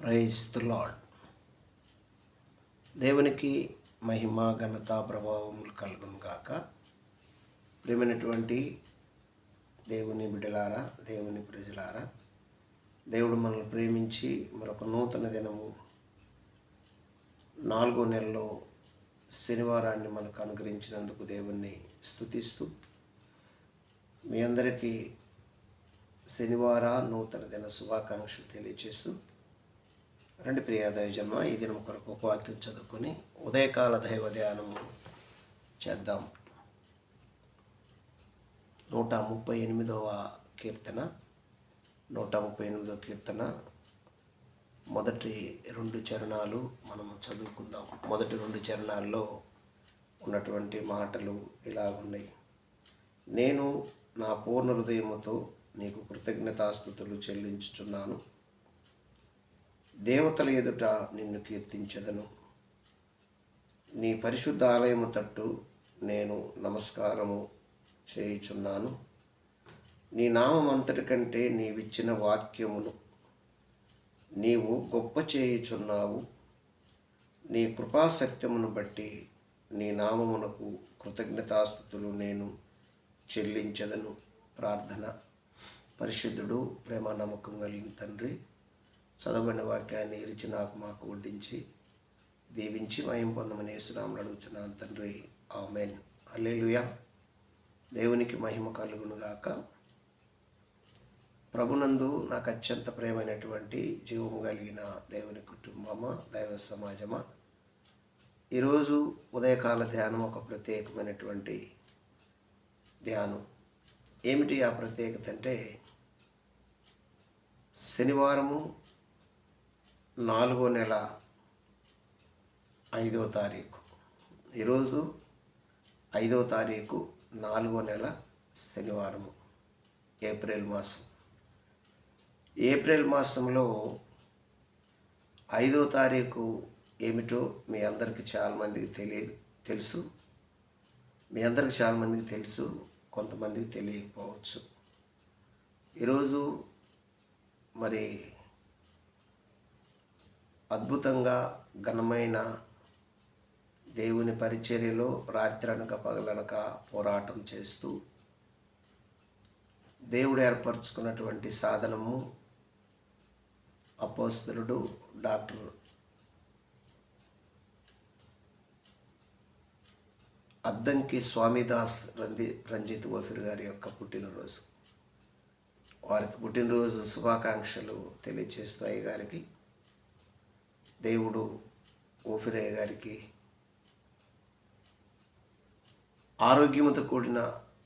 Praise the lord దేవునికి మహిమ ఘనత ప్రభావములు కలుగును గాక. ప్రేమైనటువంటి దేవుని బిడ్డలారా దేవుని ప్రజలారా దేవుడు మనల్ని ప్రేమించి మరొక నూతన దినము నాలుగో నెలలో శనివారాన్ని మనకు అనుగ్రహించినందుకు దేవుణ్ణి స్తుతిస్తూ మీ అందరికీ శనివార నూతన దిన శుభాకాంక్షలు తెలియచేస్తూ రండి ప్రియ జన్మ ఈ దినం కొరకు వాక్యం చదువుకొని ఉదయకాల దైవ ధ్యానము చేద్దాం. నూట ముప్పై ఎనిమిదవ కీర్తన నూట ముప్పై ఎనిమిదవ కీర్తన. మొదటి రెండు చరణాలు మనం చదువుకుందాం. మొదటి రెండు చరణాల్లో ఉన్నటువంటి మాటలు ఇలాగున్నాయి. నేను నా పూర్ణ హృదయముతో నీకు కృతజ్ఞతాస్థుతులు చెల్లించుచున్నాను. దేవతల ఎదుట నిన్ను కీర్తించదను. నీ పరిశుద్ధ ఆలయము తట్టు నేను నమస్కారము చేయుచున్నాను. నీ నామం అంతటికంటే నీవిచ్చిన వాక్యమును నీవు గొప్ప చేయుచున్నావు. నీ కృపాసత్యమును బట్టి నీ నామమునకు కృతజ్ఞతాస్థుతులు నేను చెల్లించదను. ప్రార్థన. పరిశుద్ధుడు ప్రేమ నమ్మకం కలిగిన తండ్రి చదవబడిన వాక్యాన్ని ఇరిచి నాకు మాకు వడ్డించి దీవించి మయం పొందమని యేసునామలు అడుగుతున్నాను తండ్రి. ఆమెన్. అల్లెలుయా దేవునికి మహిమ కలుగునుగాక ప్రభునందు నాకు అత్యంత ప్రేమైనటువంటి జీవము కలిగిన దేవుని కుటుంబమా దైవ సమాజమా ఈరోజు ఉదయకాల ధ్యానం ఒక ప్రత్యేకమైనటువంటి ధ్యానం. ఏమిటి ఆ ప్రత్యేకత అంటే శనివారము నాలుగో నెల ఐదో తారీఖు. ఈరోజు ఐదో తారీఖు నాలుగో నెల శనివారము ఏప్రిల్ మాసం. ఏప్రిల్ మాసంలో ఐదో తారీఖు ఏమిటో మీ అందరికీ చాలామందికి తెలియదు తెలుసు. మీ అందరికి చాలామందికి తెలుసు కొంతమందికి తెలియకపోవచ్చు. ఈరోజు మరి అద్భుతంగా ఘనమైన దేవుని పరిచర్యలో రాత్రనక పగలనక పోరాటం చేస్తూ దేవుడు ఏర్పరచుకున్నటువంటి సాధనము అపోస్తులుడు డాక్టర్ అద్దంకి స్వామిదాస్ రంజి రంజిత్ ఓఫిర్ గారి యొక్క పుట్టినరోజు. వారికి పుట్టినరోజు శుభాకాంక్షలు తెలియచేస్తూ అయ్యగారికి గారికి దేవుడు ఓఫిరయ్య గారికి ఆరోగ్యముతో కూడిన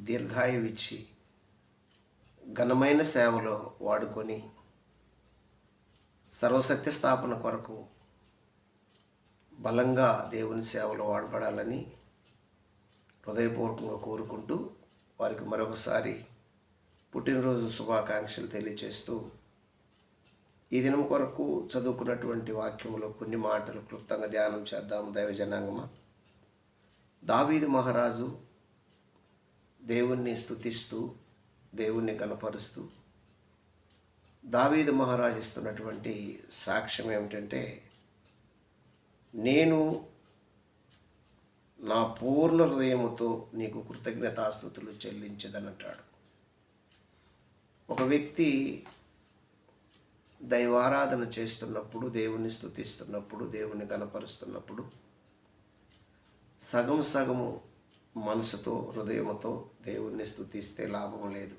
దీర్ఘాయువు ఇచ్చి ఘనమైన సేవలో వాడుకొని సర్వసత్య స్థాపన కొరకు బలంగా దేవుని సేవలో వాడబడాలని హృదయపూర్వకంగా కోరుకుంటూ వారికి మరొకసారి పుట్టినరోజు శుభాకాంక్షలు తెలియచేస్తూ ఈ దినం కొరకు చదువుకున్నటువంటి వాక్యములో కొన్ని మాటలు క్లుప్తంగా ధ్యానం చేద్దాం దైవజనాంగమా. దావీదు మహారాజు దేవుణ్ణి స్తుతిస్తూ దేవుణ్ణి కనపరుస్తూ దావీదు మహారాజు ఇస్తున్నటువంటి సాక్ష్యం ఏమిటంటే నేను నా పూర్ణ హృదయముతో నీకు కృతజ్ఞతాస్థుతులు చెల్లించదనంటాడు. ఒక వ్యక్తి దైవారాధన చేస్తున్నప్పుడు దేవుణ్ణి స్థుతిస్తున్నప్పుడు దేవుణ్ణి కనపరుస్తున్నప్పుడు సగం సగము మనసుతో హృదయముతో దేవుణ్ణి స్థుతిస్తే లాభం లేదు.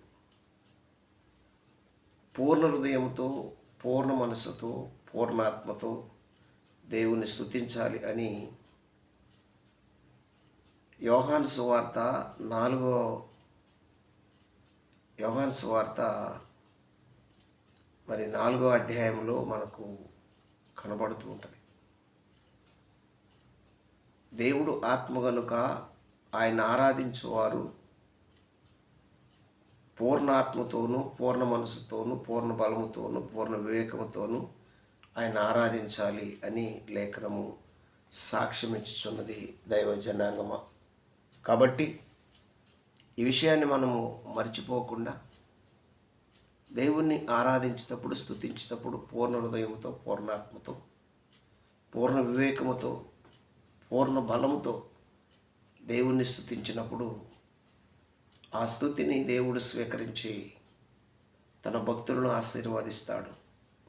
పూర్ణ హృదయంతో పూర్ణ మనసుతో పూర్ణాత్మతో దేవుణ్ణి స్థుతించాలి అని యోహాన్ సువార్త నాలుగో యోహాన్ సువార్త మరి నాలుగో అధ్యాయంలో మనకు కనబడుతూ ఉంటుంది. దేవుడు ఆత్మ గనుక ఆయన ఆరాధించువారు పూర్ణ ఆత్మతోనూ పూర్ణ మనసుతోనూ పూర్ణ బలముతోనూ పూర్ణ వివేకముతోనూ ఆయన ఆరాధించాలి అని లేఖనము సాక్ష్యం ఇచ్చుచున్నది దైవ జనాంగమ కాబట్టి ఈ విషయాన్ని మనము మర్చిపోకుండా దేవుణ్ణి ఆరాధించేటప్పుడు స్థుతించేటప్పుడు పూర్ణ హృదయంతో పూర్ణాత్మతో పూర్ణ వివేకముతో పూర్ణ బలముతో దేవుణ్ణి స్థుతించినప్పుడు ఆ స్థుతిని దేవుడు స్వీకరించి తన భక్తులను ఆశీర్వదిస్తాడు.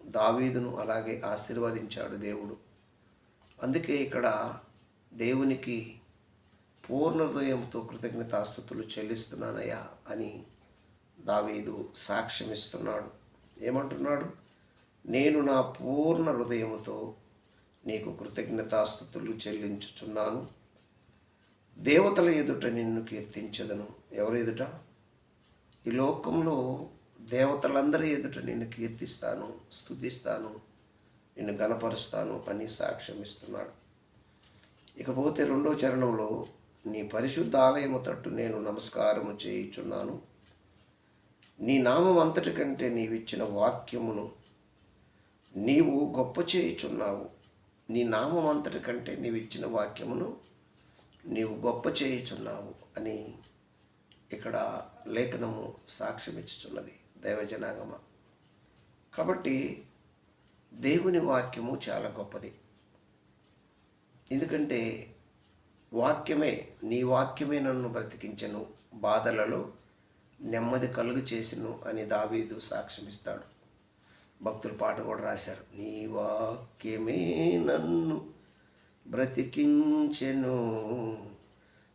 దావీదును అలాగే ఆశీర్వదించాడు దేవుడు. అందుకే ఇక్కడ దేవునికి పూర్ణ హృదయంతో కృతజ్ఞతాస్థుతులు చెల్లిస్తున్నానయ్యా అని దావీదు సాక్ష్యమిస్తున్నాడు. ఏమంటున్నాడు? నేను నా పూర్ణ హృదయముతో నీకు కృతజ్ఞతాస్థుతులు చెల్లించుచున్నాను. దేవతల ఎదుట నిన్ను కీర్తించదను. ఎవరి ఎదుట? ఈ లోకంలో దేవతలందరి ఎదుట నిన్ను కీర్తిస్తాను స్తుతిస్తాను నిన్ను గనపరుస్తాను అని సాక్ష్యం ఇస్తున్నాడు ఇకపోతే రెండో చరణంలో నీ పరిశుద్ధ ఆలయము తట్టు నేను నమస్కారము చేయుచున్నాను. నీ నామం అంతటి కంటే నీవిచ్చిన వాక్యమును నీవు గొప్ప చేయుచున్నావు. నీ నామం అంతటి కంటే నీవిచ్చిన వాక్యమును నీవు గొప్ప చేయుచున్నావు అని ఇక్కడ లేఖనము సాక్ష్యమిచ్చుచున్నది దైవజనాగమ. కాబట్టి దేవుని వాక్యము చాలా గొప్పది. ఎందుకంటే వాక్యమే నీ వాక్యమే నన్ను బ్రతికించను బాధలలో నెమ్మది కలుగు చేసిను అని దావీదు సాక్ష్యమిస్తాడు. భక్తుల పాట కూడా రాశారు. నీ వాక్యమే నన్ను బ్రతికించెను.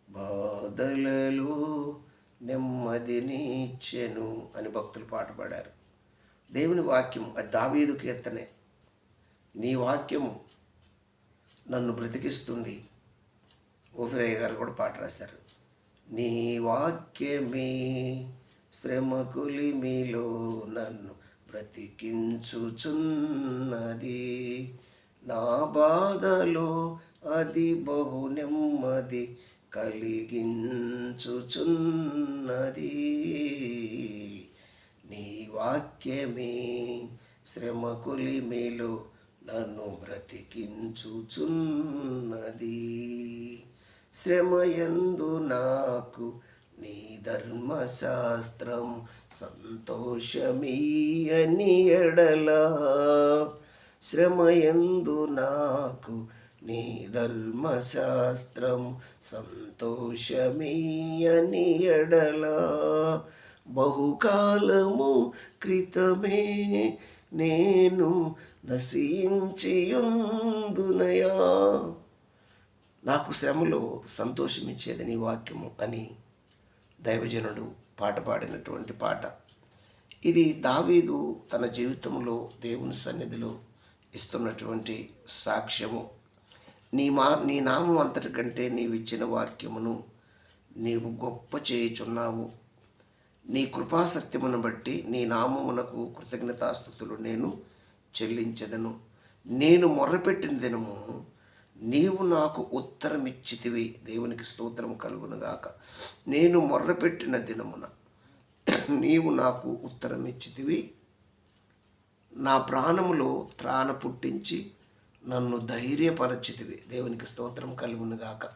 బాధలలో నెమ్మదినిచ్చెను అని భక్తులు పాట పాడారు. దేవుని వాక్యం అది దావీదు కీర్తనే. నీ వాక్యము నన్ను బ్రతికిస్తుంది. ఓఫిరయ్య గారు కూడా పాట రాశారు. నీ వాక్యమే శ్రమకులిమిలో నన్ను బ్రతికించుచున్నది. నా బాధలో అది బహు నెమ్మది కలిగించుచున్నది. నీ వాక్యమే శ్రమకులిమిలో నన్ను బ్రతికించుచున్నది. శ్రమయందు నాకు నీ ధర్మశాస్త్రం సంతోషమీయని ఎడలా. శ్రమయందు నాకు నీ ధర్మశాస్త్రం సంతోషమీయని ఎడలా. బహుకాలము క్రితమే నేను నశించియుందునయా. నాకు శ్రమలో సంతోషమిచ్చేది నీ వాక్యము అని దైవజనుడు పాట పాడినటువంటి పాట. ఇది దావీదు తన జీవితంలో దేవుని సన్నిధిలో ఇస్తున్నటువంటి సాక్ష్యము. నీ మా నీ నామం అంతటికంటే నీవిచ్చిన నీవు ఇచ్చిన వాక్యమును నీవు గొప్ప చేయుచున్నావు. నీ కృపాసత్యమును బట్టి నీ నామమునకు కృతజ్ఞతాస్థుతులు నేను చెల్లించదను. నేను మొర్రపెట్టిన దినము నీవు నాకు ఉత్తరం ఇచ్చితివి దేవునికి స్తోత్రం కలుగునుగాక. నేను మొర్రపెట్టిన దినమున నీవు నాకు ఉత్తరం ఇచ్చితివి నా ప్రాణములో త్రాణ పుట్టించి నన్ను ధైర్యపరచితివి. దేవునికి స్తోత్రం కలుగునుగాక.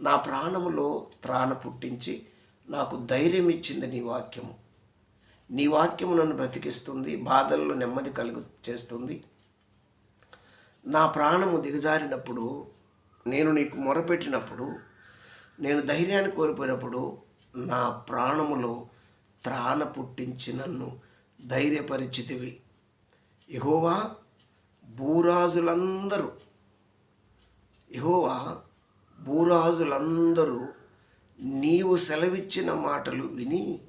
నా ప్రాణములో త్రాణ పుట్టించి నాకు ధైర్యం ఇచ్చింది నీ వాక్యము. నీ వాక్యము నన్ను బ్రతికిస్తుంది బాధల్లో నెమ్మది కలుగు చేస్తుంది. నా ప్రాణము దిగజారినప్పుడు నేను నీకు మొరపెట్టినప్పుడు నేను ధైర్యాన్ని కోల్పోయినప్పుడు నా ప్రాణములో త్రాణ పుట్టించి నన్ను ధైర్యపరిచితివి. యహోవా భూరాజులందరూ యహోవా భూరాజులందరూ నీవు సెలవిచ్చిన మాటలు విని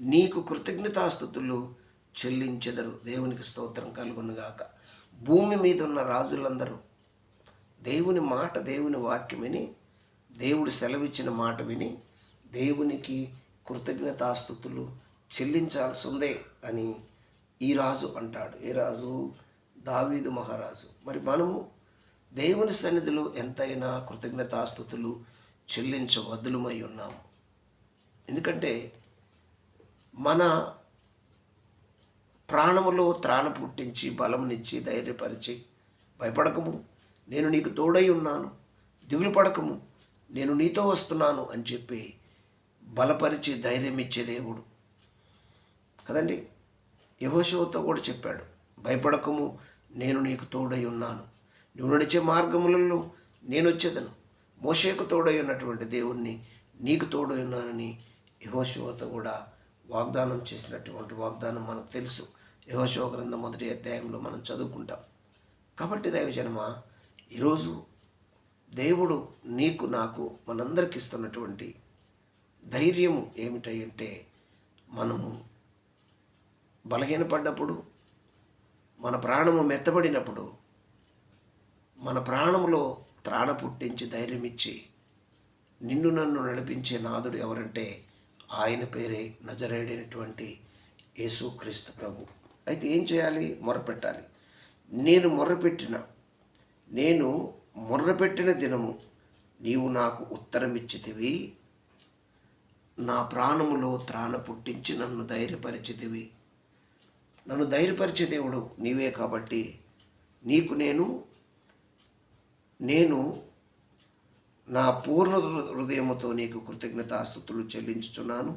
నీకు కృతజ్ఞతాస్థుతులు చెల్లించెదరు. దేవునికి స్తోత్రం కలుగునుగాక. భూమి మీద ఉన్న రాజులందరూ దేవుని మాట దేవుని వాక్యం విని దేవుడు సెలవిచ్చిన మాట విని దేవునికి కృతజ్ఞతాస్థుతులు చెల్లించాల్సి ఉందే అని ఈ రాజు అంటాడు. ఏ రాజు? దావీదు మహారాజు. మరి మనము దేవుని సన్నిధిలో ఎంతైనా కృతజ్ఞతాస్థుతులు చెల్లించవద్దులమై ఉన్నాము. ఎందుకంటే మన ప్రాణములో త్రాణ పుట్టించి బలంనిచ్చి ధైర్యపరిచి భయపడకము. నేను నీకు తోడై ఉన్నాను. దిగులు పడకము. నేను నీతో వస్తున్నాను అని చెప్పి బలపరిచి ధైర్యం ఇచ్చే దేవుడు. కదండి? యహోశివతో కూడా చెప్పాడు భయపడకము. నేను నీకు తోడై ఉన్నాను. నువ్వు నడిచే మార్గములలో నేను వచ్చేదను. మోషేకు తోడై ఉన్నటువంటి దేవుణ్ణి నీకు తోడై ఉన్నానని యహోశివతో కూడా వాగ్దానం చేసినటువంటి వాగ్దానం మనకు తెలుసు. యహోశివ గ్రంథం మొదటి అధ్యాయంలో మనం చదువుకుంటాం. కాబట్టి దైవజనమ ఈరోజు దేవుడు నీకు నాకు మనందరికి ఇస్తున్నటువంటి ధైర్యము ఏమిటంటే మనము బలహీనపడ్డప్పుడు మన ప్రాణము మెత్తబడినప్పుడు మన ప్రాణములో త్రాణ పుట్టించి ధైర్యం ఇచ్చి నిన్ను నన్ను నడిపించే నాదుడు ఎవరంటే ఆయన పేరే నజరేడైనటువంటి యేసుక్రీస్తు ప్రభు. అయితే ఏం చేయాలి? మొరపెట్టాలి. నేను మొర్రపెట్టిన నేను మొర్రపెట్టిన దినము నీవు నాకు ఉత్తరం ఇచ్చితివి నా ప్రాణములో త్రాణ పుట్టించి నన్ను ధైర్యపరిచితివి. నన్ను ధైర్యపరిచే దేవుడు నీవే కాబట్టి నీకు నేను నేను నా పూర్ణ హృదయముతో నీకు కృతజ్ఞతాస్థుతులు చెల్లించుచున్నాను.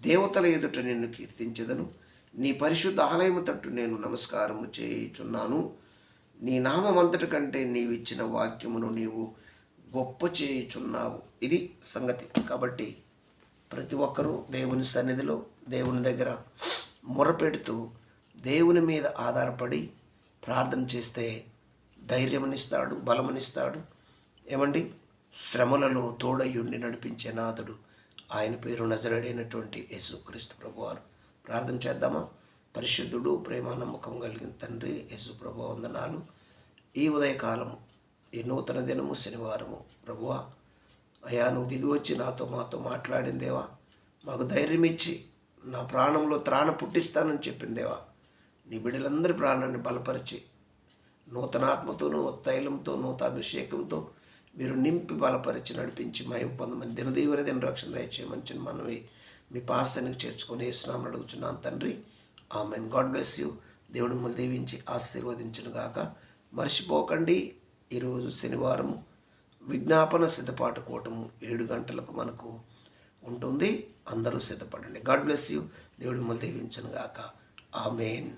దేవతల ఎదుట నిన్ను కీర్తించదను. నీ పరిశుద్ధ ఆలయము తట్టు నేను నమస్కారము చేయుచున్నాను. నీ నామమంతటి కంటే నీవిచ్చిన వాక్యమును నీవు గొప్ప చేయుచున్నావు. ఇది సంగతి. కాబట్టి ప్రతి ఒక్కరూ దేవుని సన్నిధిలో దేవుని దగ్గర మొరపెడుతూ దేవుని మీద ఆధారపడి ప్రార్థన చేస్తే ధైర్యమనిస్తాడు బలమనిస్తాడు. ఏమండి? శ్రమలలో తోడయుండి నడిపించే నాథుడు. ఆయన పేరు నజరడైనటువంటి యేసుక్రీస్తు ప్రభువారు. ప్రార్థన చేద్దామా? పరిశుద్ధుడు ప్రేమ నమ్మకం కలిగిన తండ్రి యేసు ప్రభు వందనాలు. ఈ ఉదయకాలము ఈ నూతన దినము శనివారము. ప్రభువా అయ్యా నువ్వు దిగి వచ్చి నాతో మాతో మాట్లాడిందేవా మాకు ధైర్యం ఇచ్చి నా ప్రాణంలో త్రాణ పుట్టిస్తానని చెప్పిందేవా నీ బిడ్డలందరి ప్రాణాన్ని బలపరిచి నూతన తైలంతో నూతాభిషేకంతో అభిషేకంతో మీరు నింపి బలపరిచి నడిపించి మయం పొందమని దినదీవర దిన రక్షణ దయచేయమని మనవి మీ పాస్తానికి చేర్చుకొని వేసినామని అడుగుతున్నాను తండ్రి. ఆమెన్. God bless you. దేవుడు మిమ్మల్ని దీవించి ఆశీర్వదించును గాక. మర్చిపోకండి. ఈరోజు శనివారం విజ్ఞాపన సిద్ధపాటు కూటము ఏడు గంటలకు మనకు ఉంటుంది. అందరూ సిద్ధపడండి. God bless you. దేవుడు మిమ్మల్ని దీవించును గాక. ఆమెన్.